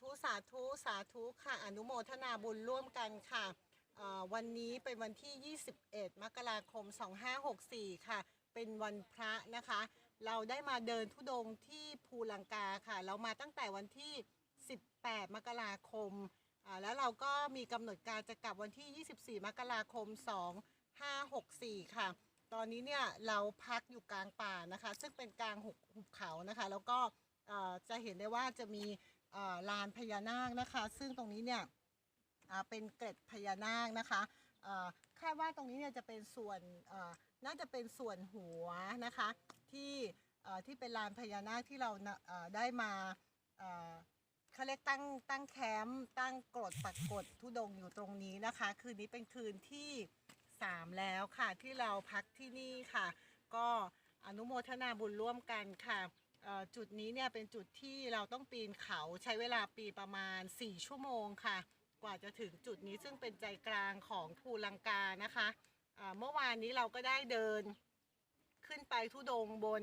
ธุสาธุสาธุค่ะ อนุโมทนาบุญร่วมกันค่ะวันนี้เป็นวันที่ 21 มกราคม 2564 ค่ะ เป็นวันพระนะคะ เราได้มาเดินทุดงที่ภูลังกาค่ะ เรามาตั้งแต่วันที่ 18 มกราคม แล้วเราก็มีกำหนดการจะกลับวันที่ 24 มกราคม 2564 ค่ะ ตอนนี้เนี่ยเราพักอยู่กลางป่านะคะ ซึ่งเป็นกลางหุบเขานะคะ แล้วก็จะเห็นได้ว่าจะมี ลานพญานาคนะคะ ซึ่งตรงนี้เนี่ยเป็นเกล็ดพญานาคนะคะคาดว่าตรงนี้เนี่ยจะเป็นส่วนน่าจะเป็นส่วนหัวนะคะที่ที่เป็นลานพญานาคที่เราได้มาเขาเรียกตั้งตั้งแคมป์ตั้งกรดปักกฎทุดงอยู่ตรงนี้นะคะ คืนนี้เป็นคืนที่ 3 แล้วค่ะที่เราพักที่นี่ค่ะ ก็อนุโมทนาบุญร่วมกันค่ะ จุดนี้เนี่ยเป็นจุดที่เราต้องปีนเขาใช้เวลาปีนประมาณ 4 ชั่วโมงค่ะ กว่าจะถึงจุดนี้ซึ่งเป็นใจกลางของภูลังกานะคะเมื่อวานนี้เราก็ได้เดินขึ้นไปทุดงบน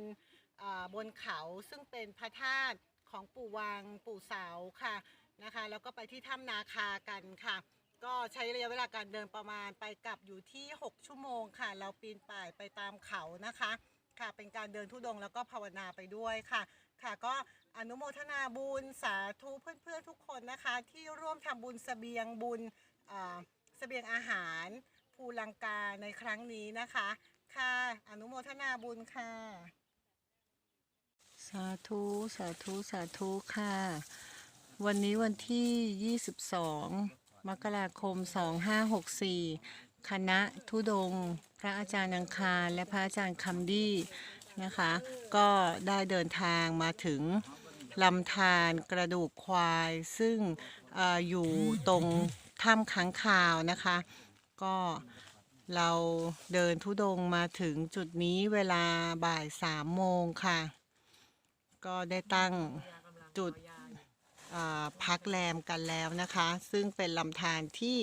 บนเขาซึ่งเป็นพระธาตุของปู่วางปู่เสาค่ะนะคะแล้วก็ไปที่ถ้ำนาคากันค่ะ ก็ใช้ระยะเวลาการเดินประมาณไปกลับอยู่ที่ 6 ชั่วโมงค่ะ เราปีนป่ายไปตามเขานะคะ ค่ะเป็นการเดินทุดงค์แล้วก็ภาวนาไปด้วยค่ะ ค่ะก็อนุโมทนาบุญสาธุเพื่อนๆทุกคนนะคะ ที่ร่วมทำบุญเสบียงบุญอ่าเสบียงอาหารภูลังกาในครั้งนี้นะคะ ค่ะ อนุโมทนาบุญค่ะ สาธุสาธุสาธุค่ะ วันนี้วันที่ 22 มกราคม 2564 คณะทุดง พระอาจารย์อังคารและพระอาจารย์คำดี้นะคะ ก็ได้เดินทางมาถึงลำธารกระดูกควาย ซึ่งออยู่ตรงถ้ำค้างคาวนะคะ ก็เราเดินทุดงมาถึงจุดนี้เวลาบ่ายสามโมงค่ะ ก็ได้ตั้งจุดพักแรมกันแล้วนะคะ ซึ่งเป็นลำธารที่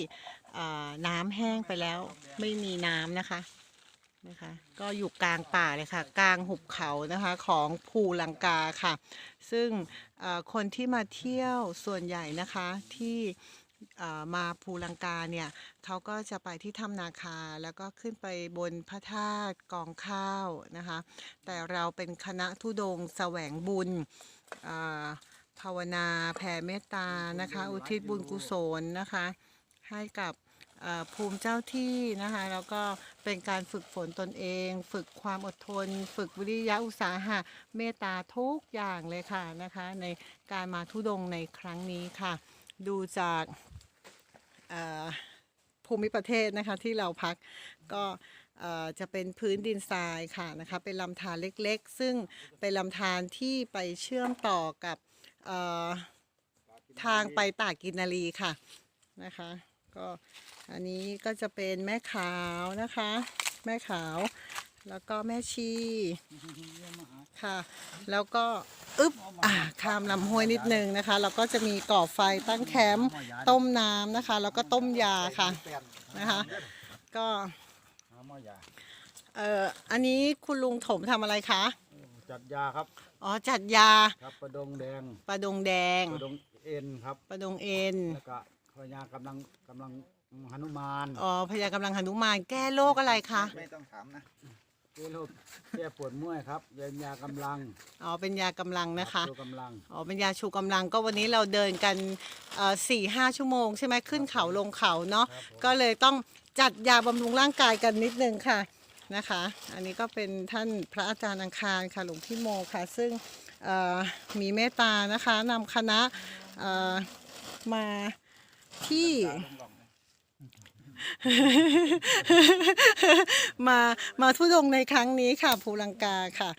น้ำแห้งไปแล้วไม่มีน้ำนะคะนะคะ ก็อยู่กลางป่าเลยค่ะ กลางหุบเขานะคะของภูลังกาค่ะ ซึ่งคนที่มาเที่ยวส่วนใหญ่นะคะที่มาภูลังกาเนี่ยเขาก็จะไปที่ถ้ำนาคาแล้วก็ขึ้นไปบนพระธาตุกองข้าวนะคะ แต่เราเป็นคณะทุดงค์แสวงบุญภาวนาแผ่เมตตานะคะ อุทิศบุญกุศลนะคะ ให้กับภูมิเจ้าที่นะคะแล้วก็เป็นการฝึกฝนตนเอง ฝึกความอดทน ฝึกวิริยะอุตสาหะเมตตาทุกอย่างเลยค่ะนะคะในการมาทุดงในครั้งนี้ค่ะ ดูจากภูมิประเทศนะคะที่เราพักก็จะเป็นพื้นดินทรายค่ะนะคะเป็นลำธารเล็กๆ ซึ่งเป็นลำธารที่ไปเชื่อมต่อกับทางไปตากกินนารีค่ะนะคะ ก็อันนี้ก็จะเป็นแม่ขาวนะคะ แม่ขาวแล้วก็แม่ชีค่ะ แล้วก็อึ๊บอ่าข้ามลำห้วยนิดนึงนะคะ แล้วก็จะมีก่อไฟตั้งแคมป์ต้มน้ำนะคะ แล้วก็ต้มยาค่ะนะคะ ก็หาหมอยาเอ่ออันนี้คุณลุงถมทำอะไรคะ จัดยาครับ อ๋อจัดยา ครับประดงแดงปลาดงแดงประดงเอ็นครับปลาดงเอ็นแล้วก็ พญากำลังกำลังหนุมานอ๋อพญากำลังหนุมานแก้โรคอะไรคะไม่ต้องถามนะแก้โรคแก้ปวดเมื่อยครับเย็นยากำลังอ๋อเป็นยากำลังนะคะตัวกำลังอ๋อเป็นยาชูกำลังก็วันนี้เราเดินกันสี่ห้าชั่วโมงใช่ไหมขึ้นเขาลงเขาเนาะก็เลยต้องจัดยาบำรุงร่างกายกันนิดนึงค่ะนะคะ อันนี้ก็เป็นท่านพระอาจารย์อังคารค่ะหลวงพี่โมค่ะ ซึ่งเอ่อมีเมตตานะคะนำคณะเอ่อมา ที่ มามาทุดงในครั้งนี้ค่ะภูลังกาค่ะ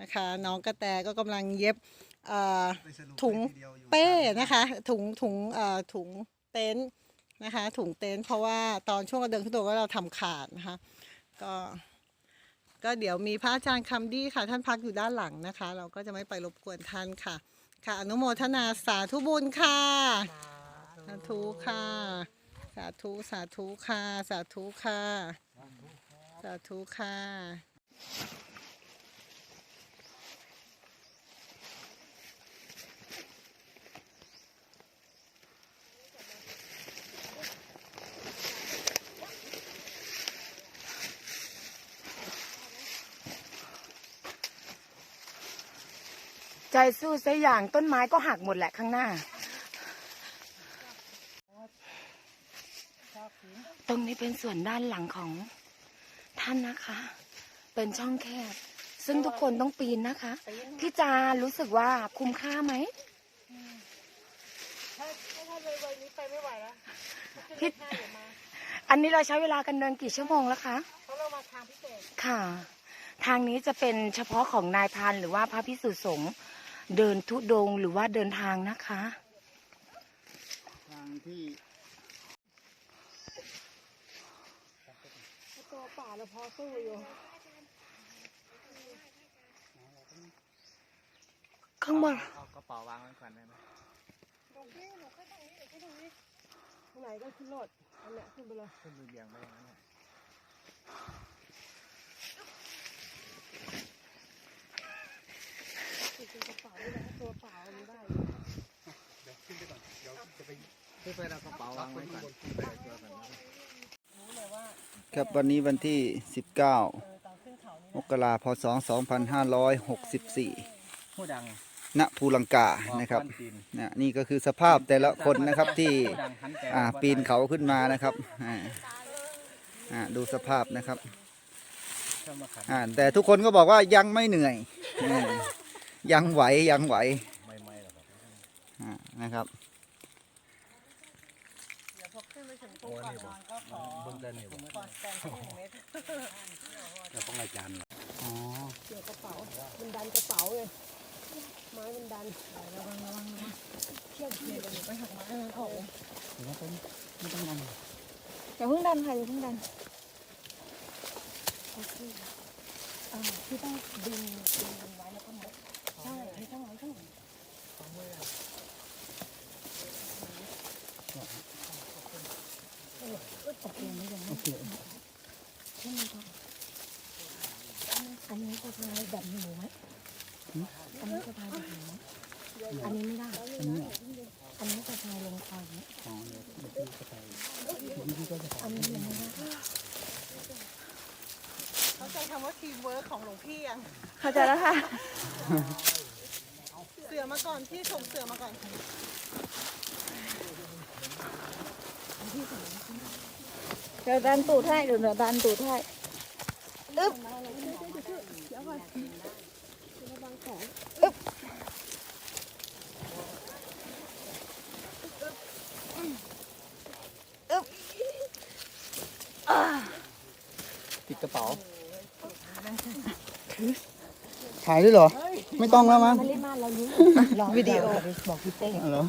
นะคะ น้องกระแตก็กำลังเย็บถุงเป้นะคะ ถุงถุงถุงเต็นท์นะคะ ถุงเต็นท์เพราะว่าตอนช่วงเราเดินขึ้นตัวก็เราทำขาดนะคะ ก็ก็เดี๋ยวมีพระอาจารย์คำดี้ค่ะ ท่านพักอยู่ด้านหลังนะคะ เราก็จะไม่ไปรบกวนท่านค่ะ ค่ะ อนุโมทนาสาธุบุญค่ะาธุค่ะ สาธุ สาธุค่ะ สาธุค่ะ สาธุค่ะ ใจสู้สักอย่างต้นไม้ก็หักหมดแหละข้างหน้า ตรงนี้เป็นส่วนด้านหลังของท่านนะคะ เป็นช่องแคบ ซึ่งทุกคนต้องปีนนะคะ พี่จารู้สึกว่าคุ้มค่าไหมพี่อันนี้เราใช้เวลากันเดินกี่ชั่วโมงแล้วคะเพราะเรามาทางพิเศษค่ะ ทางนี้จะเป็นเฉพาะของนายพรานหรือว่าพระพิสุสงฆ์เดินทุดงค์หรือว่าเดินทางนะคะ ทางที่ ตัวป่า เราพอสู้อยู่ข้างบนเอากระเป๋าวางไว้ก่อนได้ไหมตรงที่หนูขึ้นตรงนี้หนูขึ้นตรงนี้ตรงไหนก็ขึ้นรถอันเนี้ยขึ้นไปเลยขึ้นไปเบียงไปอย่างนั้นแหละติดเป็นกระเป๋าเลยนะตัวเปล่ามันได้ขึ้นไปเอากระเป๋าวางไว้ก่อนขึ้นไปเอาตัวก่อนนะ ครับวันนี้วันที่ 19 มกราพศ 2564ผู้ดังณภูลังกา นะครับปีนนะนี่ก็คือสภาพแต่ละคนนะครับที่ผู้ดังหันแก่อ่าปีนเขาขึ้นมานะครับอ่าอ่าดูสภาพนะครับเข้ามาขันอ่าแต่ทุกคนก็บอกว่ายังไม่เหนื่อยอืมยังไหวยังไหวไม่ไม่หรอกครับอ่านะครับ เดี๋ยวพอขึ้นไปถึงตรง โอ้ก่อนนี่นบออกนก็ขอเบิ้งเดินนี่บอกขอสแตนที่หนึ่งเมตรจะต้องอาจารย์อ๋อเกี่ยวกระเป๋า มันดันกระเป๋าเลย ไม้มันดันระวังระวังระวังเที่ยวเที่ยวเดี๋ยวหนูไปหักไม้มันออกเลยไม่ต้องไม่ต้องนำอย่าเพิ่งดันค่ะอย่าเพิ่งดันโอเคเอ่อพี่ต้องดึงดึงมันไว้แล้วก็มัดใช่ไม่ต้องไว้ข้างหลัง โอเคไม่ยังไม่โอเคใช่ไหมคะอันนี้สะพายแบบหนูไหมอันนี้สะพายแบบหนูไหมอันนี้ไม่ได้ อันนี้เหรออันนี้สะพายลงคออย่างนี้อ๋อเดี๋ยวเดี๋ยวพี่จะไปเดี๋ยวพี่ก็จะอันนี้ยังไม่ได้เข้าใจคำว่าทีมเวิร์คของหลวงพี่ยังเข้าใจแล้วค่ะ เสือมาก่อนพี่ส่งเสือมาก่อน ดี๋ยวดันตูดให้เดี๋ยวดันตูดให้ติดกระเป๋าถ่ายด้วยเหรอ ไม่ต้องแล้วมั้งลองวิดีโอ บอกพี่เต้เหรอ